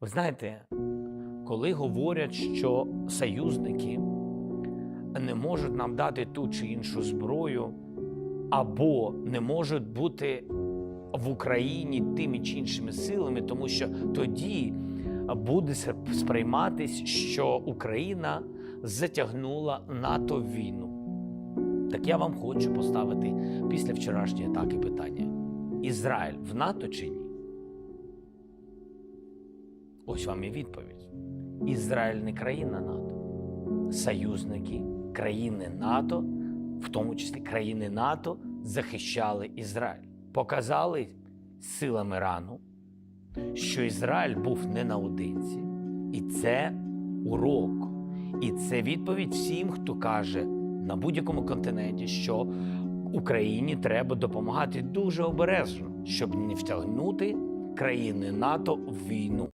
Ви знаєте, коли говорять, що союзники не можуть нам дати ту чи іншу зброю, або не можуть бути в Україні тими чи іншими силами, тому що тоді буде сприйматись, що Україна затягнула НАТО в війну. Так я вам хочу поставити після вчорашньої атаки питання: Ізраїль в НАТО чи ні? Ось вам і відповідь. Ізраїль не країна НАТО. Союзники країни НАТО, в тому числі країни НАТО, захищали Ізраїль. Показали силами рану, що Ізраїль був не наодинці. І це урок. І це відповідь всім, хто каже на будь-якому континенті, що Україні треба допомагати дуже обережно, щоб не втягнути країни НАТО в війну.